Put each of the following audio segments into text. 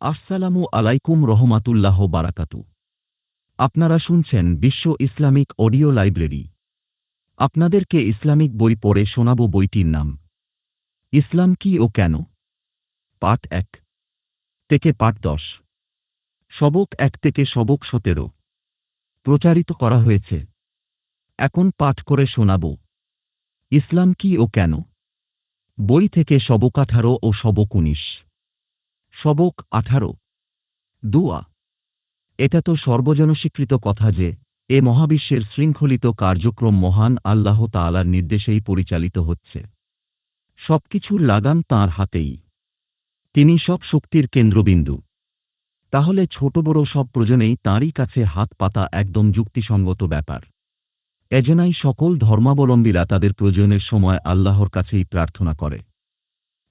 আসসালামু আলাইকুম রহমাতুল্লাহ বারাকাতু। আপনারা শুনছেন বিশ্ব ইসলামিক অডিও লাইব্রেরি। আপনাদেরকে ইসলামিক বই পড়ে শোনাব বইটির নাম, ইসলাম কি ও কেন? পাঠ এক থেকে পাঠ দশ। সবক এক থেকে সবক সতেরো। প্রচারিত করা হয়েছে। এখন পাঠ করে শোনাব, ইসলাম কি ও কেন? বই থেকে সবক আঠারো ও সবক উনিশ। সবক আঠারো। দুয়া। এটা তো সর্বজনস্বীকৃত কথা যে, এ মহাবিশ্বের শৃঙ্খলিত কার্যক্রম মহান আল্লাহ তালার নির্দেশেই পরিচালিত হচ্ছে। সবকিছুর লাগাম তাঁর হাতেই। তিনি সব শক্তির কেন্দ্রবিন্দু। তাহলে ছোট বড় সব প্রয়োজনেই তাঁরই কাছে হাত পাতা একদম যুক্তিসঙ্গত ব্যাপার। এজনাই সকল ধর্মাবলম্বীরা তাদের প্রয়োজনের সময় আল্লাহর কাছেই প্রার্থনা করে।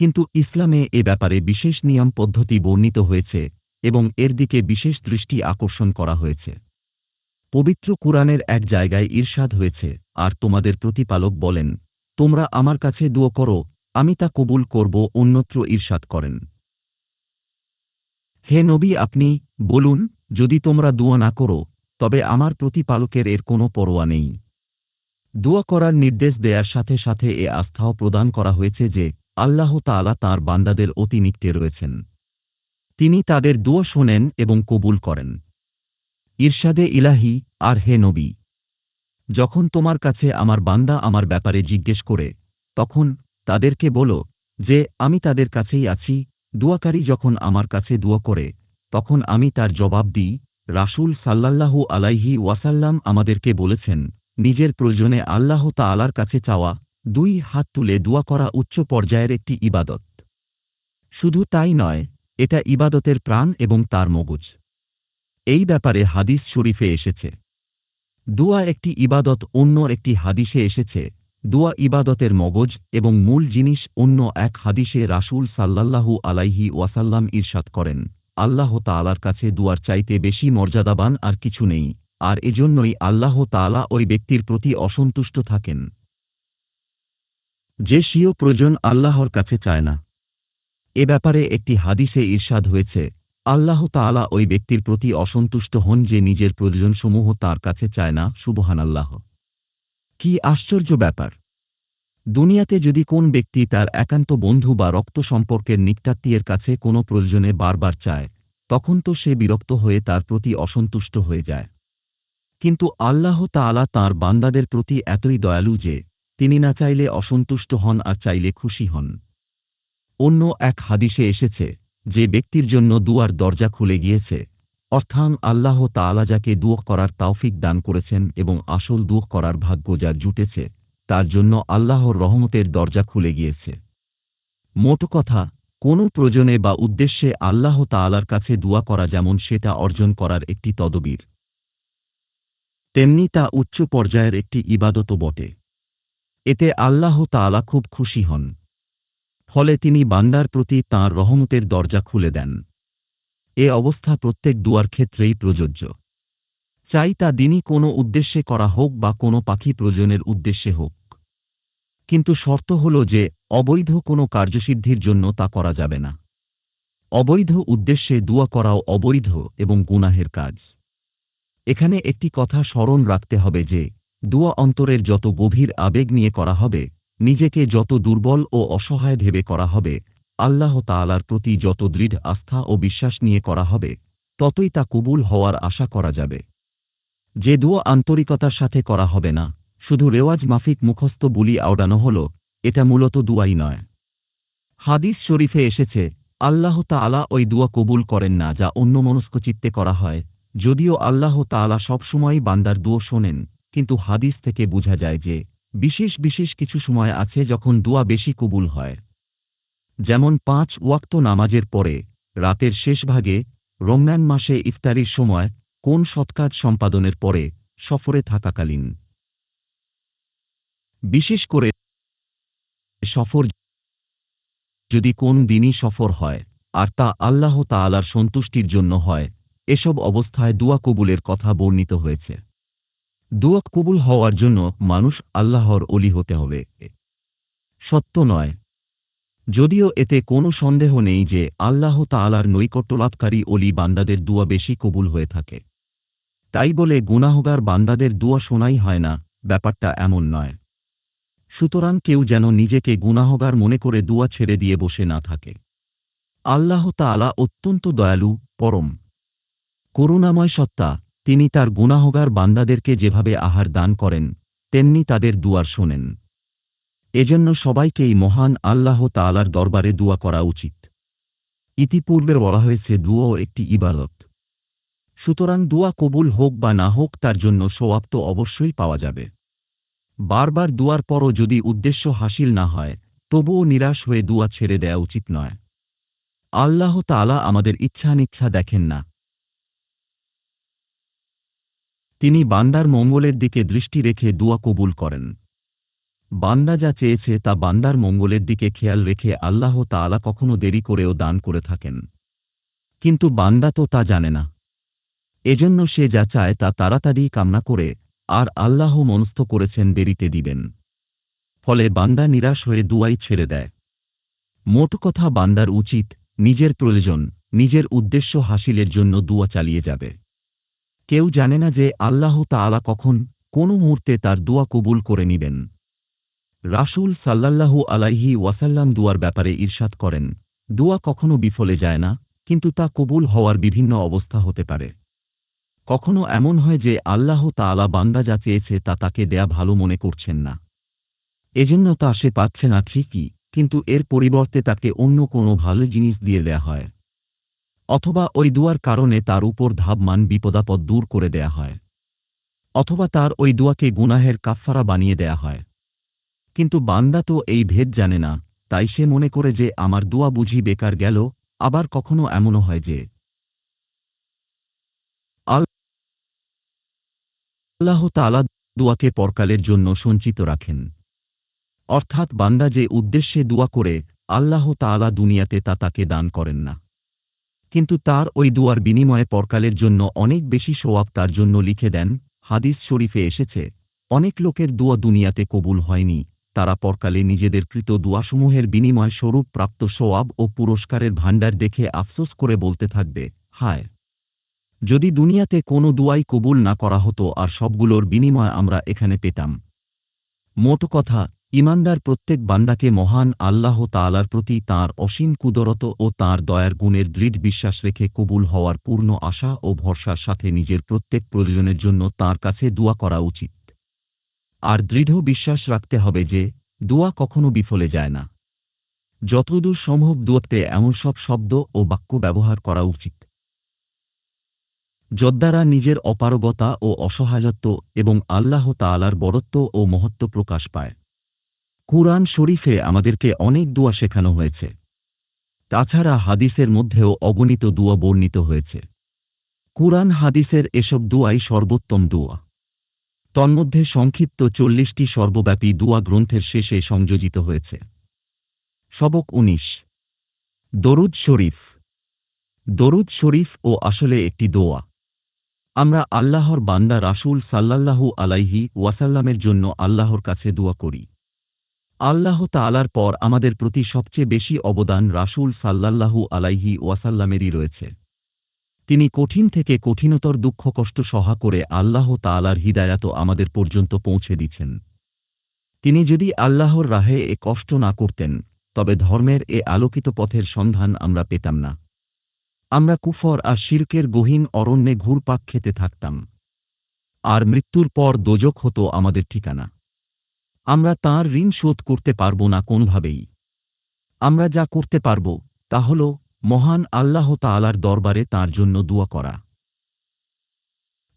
কিন্তু ইসলামে এ ব্যাপারে বিশেষ নিয়ম পদ্ধতি বর্ণিত হয়েছে এবং এর দিকে বিশেষ দৃষ্টি আকর্ষণ করা হয়েছে। পবিত্র কুরআনের এক জায়গায় ঈর্ষাদ হয়েছে, আর তোমাদের প্রতিপালক বলেন, তোমরা আমার কাছে দুয়ো করো, আমি তা কবুল করব, অন্যত্র ঈর্ষাদ করেন। হে নবী, আপনি বলুন, যদি তোমরা দুয়া না করো, তবে আমার প্রতিপালকের এর কোনো পরোয়া নেই। দুয়া করার নির্দেশ দেয়ার সাথে সাথে এ আস্থাও প্রদান করা হয়েছে যে আল্লাহ তাআলা তাঁর বান্দাদের অতি নিকটে রয়েছেন। তিনি তাদের দুয়া শোনেন এবং কবুল করেন। ঈর্ষাদে ইলাহি, আর হে নবী, যখন তোমার কাছে আমার বান্দা আমার ব্যাপারে জিজ্ঞেস করে, তখন তাদেরকে বলো যে, আমি তাদের কাছেই আছি। দুয়াকারী যখন আমার কাছে দুয়া করে, তখন আমি তার জবাব দিই, রাসূল সাল্লাল্লাহু আলাইহি ওয়াসাল্লাম আমাদেরকে বলেছেন, নিজের প্রয়োজনে আল্লাহ তা আলার কাছে চাওয়া দুই হাত তুলে দোয়া করা উচ্চ পর্যায়ের একটি ইবাদত। শুধু তাই নয়, এটা ইবাদতের প্রাণ এবং তার মগজ। এই ব্যাপারে হাদিস শরীফে এসেছে। দোয়া একটি ইবাদত অন্য একটি হাদিসে এসেছে। দোয়া ইবাদতের মগজ এবং মূল জিনিস অন্য এক হাদিসে রাসূল সাল্লাল্লাহু আলাইহি ওয়াসাল্লাম ইরশাদ করেন, আল্লাহ তাআলার কাছে দুয়ার চাইতে বেশি মর্যাদাবান আর কিছু নেই, আর এজন্যই আল্লাহ তাআলা ওই ব্যক্তির প্রতি অসন্তুষ্ট থাকেন। যে স্বীয় প্রয়োজন আল্লাহর কাছে চায় না। এ ব্যাপারে একটি হাদিসে ঈর্ষাদ হয়েছে, আল্লাহ তাআলা ওই ব্যক্তির প্রতি অসন্তুষ্ট হন যে নিজের প্রয়োজনসমূহ তার কাছে চায় না সুবহান আল্লাহ কি আশ্চর্য ব্যাপার। দুনিয়াতে যদি কোন ব্যক্তি তার একান্ত বন্ধু বা রক্ত সম্পর্কের নিকটাত্মীয়ের কাছে কোনো প্রয়োজনে বারবার চায়, তখন তো সে বিরক্ত হয়ে তার প্রতি অসন্তুষ্ট হয়ে যায়। কিন্তু আল্লাহ তাআলা তাঁর বান্দাদের প্রতি এতই দয়ালু যে তিনি না চাইলে অসন্তুষ্ট হন আর চাইলে খুশি হন। অন্য এক হাদিসে এসেছে, যে ব্যক্তির জন্য দুয়ার দরজা খুলে গিয়েছে, অর্থাৎ আল্লাহ তাআলা যাকে দুঃখ করার তাওফিক দান করেছেন এবং আসল দুঃখ করার ভাগ্য যা জুটেছে, তার জন্য আল্লাহর রহমতের দরজা খুলে গিয়েছে। মোট কথা, কোনো প্রয়োজনে বা উদ্দেশ্যে আল্লাহ তাআলার কাছে দোয়া করা যেমন সেটা অর্জন করার একটি তদবির, তেমনি তা উচ্চ পর্যায়ের একটি ইবাদত বটে। এতে আল্লাহ তাআলা খুব খুশি হন। ফলে তিনি বান্দার প্রতি তাঁর রহমতের দরজা খুলে দেন। এ অবস্থা প্রত্যেক দুয়ার ক্ষেত্রেই প্রযোজ্য। চাই তা দিনই কোনো উদ্দেশ্যে করা হোক বা কোনো পাখি প্রয়োজনের উদ্দেশ্যে হোক। কিন্তু শর্ত হল যে, অবৈধ কোনো কার্যসিদ্ধির জন্য তা করা যাবে না। অবৈধ উদ্দেশ্যে দুয়া করাও অবৈধ এবং গুনাহের কাজ। এখানে একটি কথা স্মরণ রাখতে হবে যে দুয়া অন্তরের যত গভীর আবেগ নিয়ে করা হবে, নিজেকে যত দুর্বল ও অসহায় ভেবে করা হবে, আল্লাহ তাআলার প্রতি যত দৃঢ় আস্থা ও বিশ্বাস নিয়ে করা হবে, ততই তা কবুল হওয়ার আশা করা যাবে। যে দুয়া আন্তরিকতার সাথে করা হবে না, শুধু রেওয়াজ মাফিক মুখস্থ বুলি আওড়ানো হল, এটা মূলত দুয়াই নয়। হাদিস শরীফে এসেছে, আল্লাহ তাআলা ওই দুয়া কবুল করেন না যা অন্য মনস্কচিত্তে করা হয়, যদিও আল্লাহ তাআলা সবসময়ই বান্দার দুয়ো শোনেন। কিন্তু হাদিস থেকে বোঝা যায় যে বিশেষ বিশেষ কিছু সময় আছে যখন দুয়া বেশি কবুল হয়। যেমন পাঁচ ওয়াক্ত নামাজের পরে রাতের শেষ ভাগে রমজান মাসে ইফতারির সময় কোন সৎকাজ সম্পাদনের পরে সফরে থাকাকালীন। বিশেষ করে সফর যদি কোন দিনই সফর হয় আর তা আল্লাহ তাআলার সন্তুষ্টির জন্য হয়, এসব অবস্থায় দুয়া কবুলের কথা বর্ণিত হয়েছে। দুয়া কবুল হওয়ার জন্য মানুষ আল্লাহর অলি হতে হবে। সত্য নয়। যদিও এতে কোনো সন্দেহ নেই যে আল্লাহ তাআলার নৈকট্যলাভকারী অলি বান্দাদের দুয়া বেশি কবুল হয়ে থাকে। তাই বলে গুনাহগার বান্দাদের দুয়া শোনাই হয় না, ব্যাপারটা এমন নয়। সুতরাং কেউ যেন নিজেকে গুনাহগার মনে করে দুয়া ছেড়ে দিয়ে বসে না থাকে। আল্লাহ তাআলা অত্যন্ত দয়ালু, পরম। করুণাময় সত্তা তিনি তার গুনাহগার বান্দাদেরকে যেভাবে আহার দান করেন, তেমনি তাদের দুয়ার শোনেন। এজন্য সবাইকেই মহান আল্লাহ তালার দরবারে দুয়া করা উচিত। ইতিপূর্বে বলা হয়েছে দুয়াও একটি ইবাদত। সুতরাং দুয়া কবুল হোক বা না হোক, তার জন্য সোয়াব তো অবশ্যই পাওয়া যাবে। বারবার দুয়ার পরও যদি উদ্দেশ্য হাসিল না হয়, তবুও নিরাশ হয়ে দুয়া ছেড়ে দেয়া উচিত নয়। আল্লাহ তাআলা আমাদের ইচ্ছানিচ্ছা দেখেন না। তিনি বান্দার মঙ্গলের দিকে দৃষ্টি রেখে দুয়া কবুল করেন। বান্দা যা চেয়েছে তা বান্দার মঙ্গলের দিকে খেয়াল রেখে আল্লাহ তাআলা কখনো দেরি করেও দান করে থাকেন। কিন্তু বান্দা তো তা জানে না। এজন্য সে যা চায় তা তাড়াতাড়ি কামনা করে আর আল্লাহ মনস্থ করেছেন দেরিতে দিবেন। ফলে বান্দা নিরাশ হয়ে দুয়াই ছেড়ে দেয়। মোট কথা বান্দার উচিত নিজের প্রয়োজন, নিজের উদ্দেশ্য হাসিলের জন্য দুয়া চালিয়ে যাবে। কেউ জানে না যে আল্লাহ তাআলা কখন কোন মুহূর্তে তার দুয়া কবুল করে নিবেন। রাসূল সাল্লাল্লাহু আলাইহি ওয়াসাল্লাম দুয়ার ব্যাপারে ঈর্ষাদ করেন, দুয়া কখনো বিফলে যায় না, কিন্তু তা কবুল হওয়ার বিভিন্ন অবস্থা হতে পারে। কখনো এমন হয় যে আল্লাহ তাআলা বান্দা যা চেয়েছে তা তাকে দেয়া ভালো মনে করছেন না। এজন্য তা সে পাচ্ছে না ঠিকই, কিন্তু এর পরিবর্তে তাকে অন্য কোনো ভালো জিনিস দিয়ে দেয়া হয়। অথবা ওই দুয়ার কারণে তার উপর ধাবমান বিপদাপদ দূর করে দেয়া হয়, অথবা তার ওই দুয়াকে গুনাহের কাফফারা বানিয়ে দেয়া হয়। কিন্তু বান্দা তো এই ভেদ জানে না, তাই সে মনে করে যে আমার দুয়া বুঝি বেকার গেল, আবার কখনো এমনও হয় যে আল্লাহ তাআলা দুয়াকে পরকালের জন্য সঞ্চিত রাখেন। অর্থাৎ বান্দা যে উদ্দেশ্যে দুয়া করে, আল্লাহ তাআলা দুনিয়াতে তা তাকে দান করেন না। কিন্তু তার ওই দুয়ার বিনিময়ে পরকালের জন্য অনেক বেশি সোয়াব তার জন্য লিখে দেন, হাদিস শরীফে এসেছে, অনেক লোকের দুয়া দুনিয়াতে কবুল হয়নি, তারা পরকালে নিজেদের কৃত দুয়াসমূহের বিনিময় স্বরূপ প্রাপ্ত সোয়াব ও পুরস্কারের ভাণ্ডার দেখে আফসোস করে বলতে থাকবে, হায়! যদি দুনিয়াতে কোনো দুয়াই কবুল না করা হতো আর সবগুলোর বিনিময় আমরা এখানে পেতাম। মোট কথা ইমানদার প্রত্যেক বান্দাকে মহান আল্লাহ তাআলার প্রতি তাঁর অসীম কুদরত ও তাঁর দয়ার গুণের দৃঢ় বিশ্বাস রেখে কবুল হওয়ার পূর্ণ আশা ও ভরসার সাথে নিজের প্রত্যেক প্রয়োজনের জন্য তাঁর কাছে দোয়া করা উচিত। আর দৃঢ় বিশ্বাস রাখতে হবে যে, দোয়া কখনো বিফলে যায় না। যতদূর সম্ভব দোয়াতে এমন সব শব্দ ও বাক্য ব্যবহার করা উচিত। যদ্বারা নিজের অপারগতা ও অসহায়ত্ব এবং আল্লাহ তাআলার বরত্ব ও মহত্ব প্রকাশ পায়। কুরআন শরীফে আমাদেরকে অনেক দোয়া শেখানো হয়েছে। তাছাড়া হাদিসের মধ্যেও অগণিত দোয়া বর্ণিত হয়েছে। কুরআন হাদিসের এসব দোয়াই সর্বোত্তম দোয়া। তন্মধ্যে সংক্ষিপ্ত চল্লিশটি সর্বব্যাপী দোয়া গ্রন্থের শেষে সংযোজিত হয়েছে। সবক উনিশ। দরুদ শরীফ। দরুদ শরীফ ও আসলে একটি দোয়া। আমরা আল্লাহর বান্দা রাসূল সাল্লাল্লাহু আলাইহি ওয়াসাল্লামের জন্য আল্লাহর কাছে দোয়া করি। আল্লাহ তালার পর আমাদের প্রতি সবচেয়ে বেশি অবদান রাসূল সাল্লাল্লাহু আলাইহি ওয়াসাল্লামেরই রয়েছে। তিনি কঠিন থেকে কঠিনতর দুঃখ কষ্ট সহা করে আল্লাহ তালার হিদায়াত আমাদের পর্যন্ত পৌঁছে দিচ্ছেন। তিনি যদি আল্লাহর রাহে এ কষ্ট না করতেন, তবে ধর্মের এ আলোকিত পথের সন্ধান আমরা পেতাম না। আমরা কুফর আর শির্কের গহীন অরণ্যে ঘুরপাক খেতে থাকতাম। আর মৃত্যুর পর দোজক হতো আমাদের ঠিকানা। আমরা তাঁর ঋণ শোধ করতে পারব না কোনভাবেই। আমরা যা করতে পারব, তা হল মহান আল্লাহ তাআলার দরবারে তার জন্য দোয়া করা।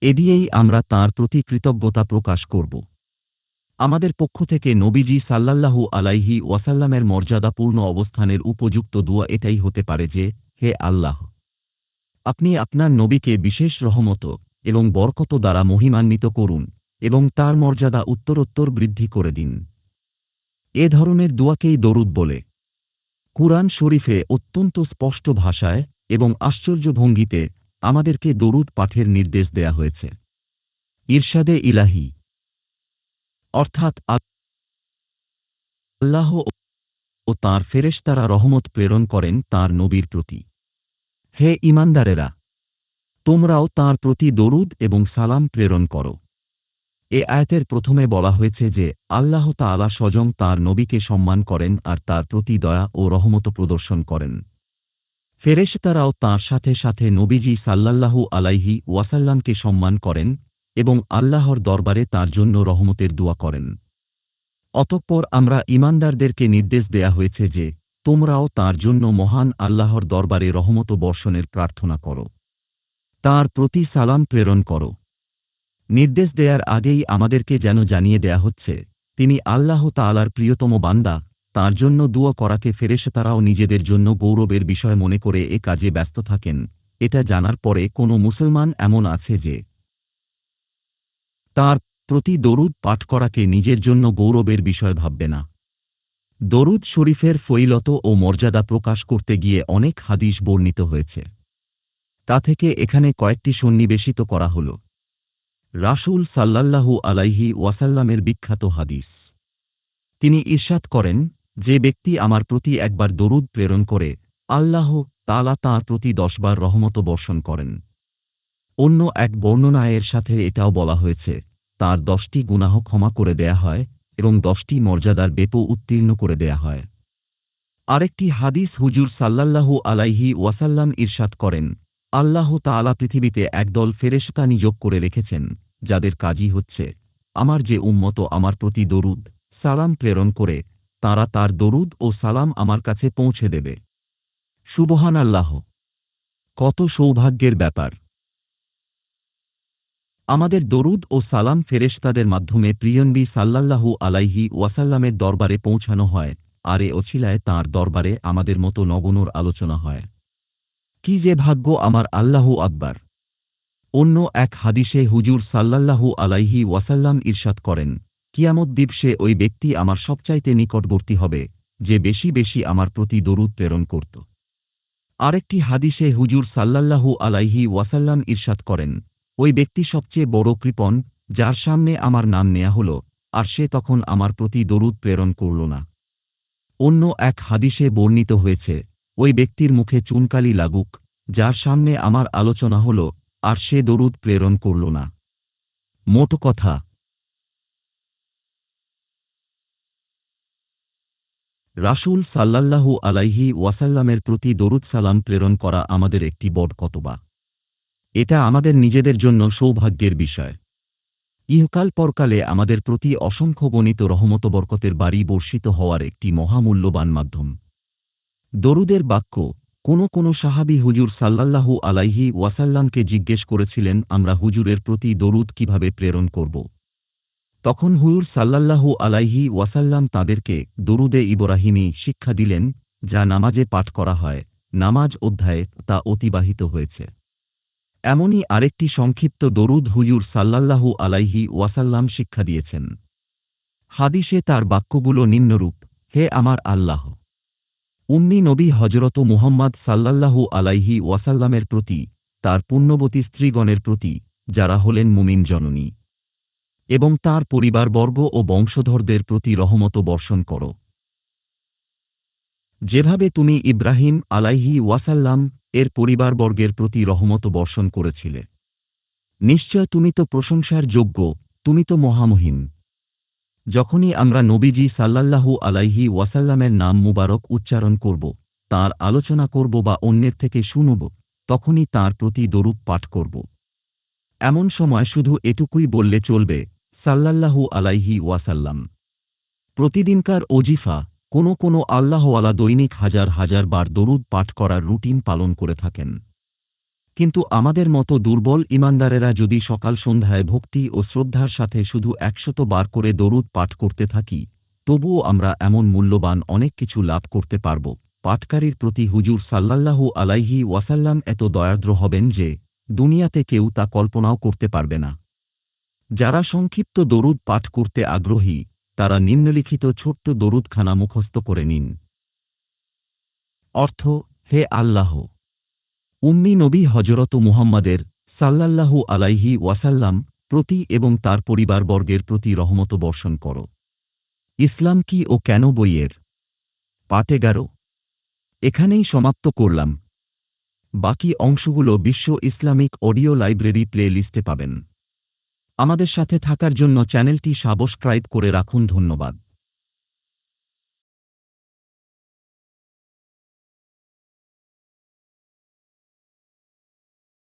এ দিয়েই আমরা তাঁর প্রতি কৃতজ্ঞতা প্রকাশ করব। আমাদের পক্ষ থেকে নবীজি সাল্লাল্লাহু আলাইহি ওয়াসাল্লামের মর্যাদাপূর্ণ অবস্থানের উপযুক্ত দোয়া এটাই হতে পারে যে, হে আল্লাহ, আপনি আপনার নবীকে বিশেষ রহমত এবং বরকত দ্বারা মহিমান্বিত করুন। এবং তার মর্যাদা উত্তরোত্তর বৃদ্ধি করে দিন। এ ধরনের দোয়াকেই দরুদ বলে। কুরআন শরীফে অত্যন্ত স্পষ্ট ভাষায় এবং আশ্চর্য ভঙ্গিতে আমাদেরকে দরুদ পাঠের নির্দেশ দেয়া হয়েছে। ইরশাদে ইলাহি। অর্থাৎ আল্লাহ ও তাঁর ফেরেশতারা রহমত প্রেরণ করেন তাঁর নবীর প্রতি। হে ইমানদারেরা তোমরাও তাঁর প্রতি দরুদ এবং সালাম প্রেরণ করো। এ আয়াতের প্রথমে বলা হয়েছে যে, আল্লাহ তাআলা স্বয়ং তাঁর নবীকে সম্মান করেন আর তার প্রতি দয়া ও রহমত প্রদর্শন করেন। ফেরেশতারাও তাঁর সাথে সাথে নবীজি সাল্লাল্লাহু আলাইহি ওয়াসাল্লামকে সম্মান করেন এবং আল্লাহর দরবারে তার জন্য রহমতের দোয়া করেন। অতঃপর আমরা ইমানদারদেরকে নির্দেশ দেয়া হয়েছে যে, তোমরাও তার জন্য মহান আল্লাহর দরবারে রহমত বর্ষণের প্রার্থনা করো। তার প্রতি সালাম প্রেরণ করো। নির্দেশ দেয়ার আগেই আমাদেরকে যেন জানিয়ে দেয়া হচ্ছে, তিনি আল্লাহ তালার প্রিয়তম বান্দা, তার জন্য দুয়া করাকে ফেরেশতারাও নিজেদের জন্য গৌরবের বিষয় মনে করে এ কাজে ব্যস্ত থাকেন, এটা জানার পরে কোনো মুসলমান এমন আছে যে তার প্রতি দরুদ পাঠ করাকে নিজের জন্য গৌরবের বিষয় ভাববে না। দরুদ শরীফের ফৈলত ও মর্যাদা প্রকাশ করতে গিয়ে অনেক হাদিস বর্ণিত হয়েছে। তা থেকে এখানে কয়েকটি সন্নিবেশিত করা হল। রাসূল সাল্লাল্লাহু আলাইহি ওয়াসাল্লামের বিখ্যাত হাদিস। তিনি ঈর্ষাদ করেন, যে ব্যক্তি আমার প্রতি একবার দরুদ প্রেরণ করে, আল্লাহ তালা তাঁর প্রতি দশবার রহমত বর্ষণ করেন। অন্য এক বর্ণনায়ের সাথে এটাও বলা হয়েছে, তার দশটি গুনাহ ক্ষমা করে দেয়া হয় এবং দশটি মর্যাদার বেপ উত্তীর্ণ করে দেয়া হয়। আরেকটি হাদিস হুজুর সাল্লাল্লাহু আলাইহি ওয়াসাল্লাম ঈর্ষাদ করেন আল্লাহ তাআলা পৃথিবীতে একদল ফেরেশতা নিযোগ করে রেখেছেন, যাদের কাজই হচ্ছে, আমার যে উম্মত আমার প্রতি দরুদ, সালাম প্রেরণ করে, তারা তার দরুদ ও সালাম আমার কাছে পৌঁছে দেবে। সুবহান আল্লাহ কত সৌভাগ্যের ব্যাপার। আমাদের দরুদ ও সালাম ফেরেশতাদের মাধ্যমে প্রিয়নবী সাল্লাল্লাহু আলাইহি ওয়াসাল্লামের দরবারে পৌঁছানো হয়, আর এ অছিলায় তাঁর দরবারে আমাদের মতো নগণর আলোচনা হয়। কি যে ভাগ্য আমার আল্লাহু আকবার। অন্য এক হাদিসে হুজুর সাল্লাল্লাহু আলাইহি ওয়াসাল্লাম ঈর্ষাদ করেন, কিয়ামত দিবসে ওই ব্যক্তি আমার সবচাইতে নিকটবর্তী হবে, যে বেশি বেশি আমার প্রতি দরুদ প্রেরণ করত। আরেকটি হাদিসে হুজুর সাল্লাল্লাহু আলাইহি ওয়াসাল্লাম ঈর্ষাদ করেন, ওই ব্যক্তি সবচেয়ে বড় কৃপণ, যার সামনে আমার নাম নেয়া হল, আর সে তখন আমার প্রতি দরুদ প্রেরণ করল না। অন্য এক হাদিসে বর্ণিত হয়েছে ওই ব্যক্তির মুখে চুনকালি লাগুক, যার সামনে আমার আলোচনা হল, আর সে দরুদ প্রেরণ করল না। মোট কথা। রাসূল সাল্লাল্লাহু আলাইহি ওয়াসাল্লামের প্রতি দরুদ সালাম প্রেরণ করা আমাদের একটি বড় কতবা এটা আমাদের নিজেদের জন্য সৌভাগ্যের বিষয়। ইহকাল পরকালে আমাদের প্রতি অসংখ্য গণিত রহমত বরকতের বাড়ি বর্ষিত হওয়ার একটি মহামূল্যবান মাধ্যম। দরুদের বাক্য, কোনো কোনো সাহাবি হুজুর সাল্লাল্লাহু আলাইহি ওয়াসাল্লামকে জিজ্ঞেস করেছিলেন, আমরা হুজুরের প্রতি দরুদ কীভাবে প্রেরণ করব? তখন হুজুর সাল্লাল্লাহু আলাইহি ওয়াসাল্লাম তাদেরকে দরুদে ইব্রাহিমী শিক্ষা দিলেন, যা নামাজে পাঠ করা হয়, নামাজ অধ্যায়ে তা অতিবাহিত হয়েছে। এমনই আরেকটি সংক্ষিপ্ত দরুদ হুজুর সাল্লাল্লাহু আলাইহি ওয়াসাল্লাম শিক্ষা দিয়েছেন। হাদিসে তার বাক্যগুলো নিম্নরূপ, হে আমার আল্লাহ উম্মি নবী হজরত মুহাম্মদ সাল্লাল্লাহু আলাইহি ওয়াসাল্লামের প্রতি, তার পুণ্যবতী স্ত্রীগণের প্রতি, যারা হলেন মুমিন জননী। এবং তার পরিবারবর্গ ও বংশধরদের প্রতি রহমত বর্ষণ করো। যেভাবে তুমি ইব্রাহিম আলাইহি ওয়াসাল্লাম এর পরিবারবর্গের প্রতি রহমত বর্ষণ করেছিলে। নিশ্চয় তুমি তো প্রশংসার যোগ্য, তুমি তো মহামহিম। যখনই আমরা নবীজি সাল্লাল্লাহু আলাইহি ওয়াসাল্লামের নাম মুবারক উচ্চারণ করব, তার আলোচনা করব বা অন্যের থেকে শুনব, তখনই তার প্রতি দরুপ পাঠ করব। এমন সময় শুধু এটুকুই বললে চলবে, সাল্লাল্লাহু আলাইহি ওয়াসাল্লাম। প্রতিদিনকার ওজিফা, কোনো কোনো আল্লাহওয়ালা দৈনিক হাজার হাজার বার দরুদ পাঠ করার রুটিন পালন করে থাকেন। কিন্তু আমাদের মতো দুর্বল ইমানদারেরা যদি সকাল সন্ধ্যায় ভক্তি ও শ্রদ্ধার সাথে শুধু একশত বার করে দরুদ পাঠ করতে থাকি, তবুও আমরা এমন মূল্যবান অনেক কিছু লাভ করতে পারব। পাঠকারীর প্রতি হুজুর সাল্লাল্লাহু আলাইহি ওয়াসাল্লাম এত দয়াদ্র হবেন যে, দুনিয়াতে কেউ তা কল্পনাও করতে পারবে না। যারা সংক্ষিপ্ত দরুদ পাঠ করতে আগ্রহী, তারা নিম্নলিখিত ছোট্ট দরুদখানা মুখস্থ করে নিন। অর্থ, হে আল্লাহ! উম্মি নবী হজরত মুহাম্মাদের সাল্লাল্লাহু আলাইহি ওয়াসাল্লাম প্রতি এবং তার পরিবারবর্গের প্রতি রহমত বর্ষণ কর। ইসলাম কি ও কেন বইয়ের? পাঠ এগারো এখানেই সমাপ্ত করলাম। বাকি অংশগুলো বিশ্ব ইসলামিক অডিও লাইব্রেরি প্লে লিস্টে পাবেন। আমাদের সাথে থাকার জন্য চ্যানেলটি সাবস্ক্রাইব করে রাখুন, ধন্যবাদ।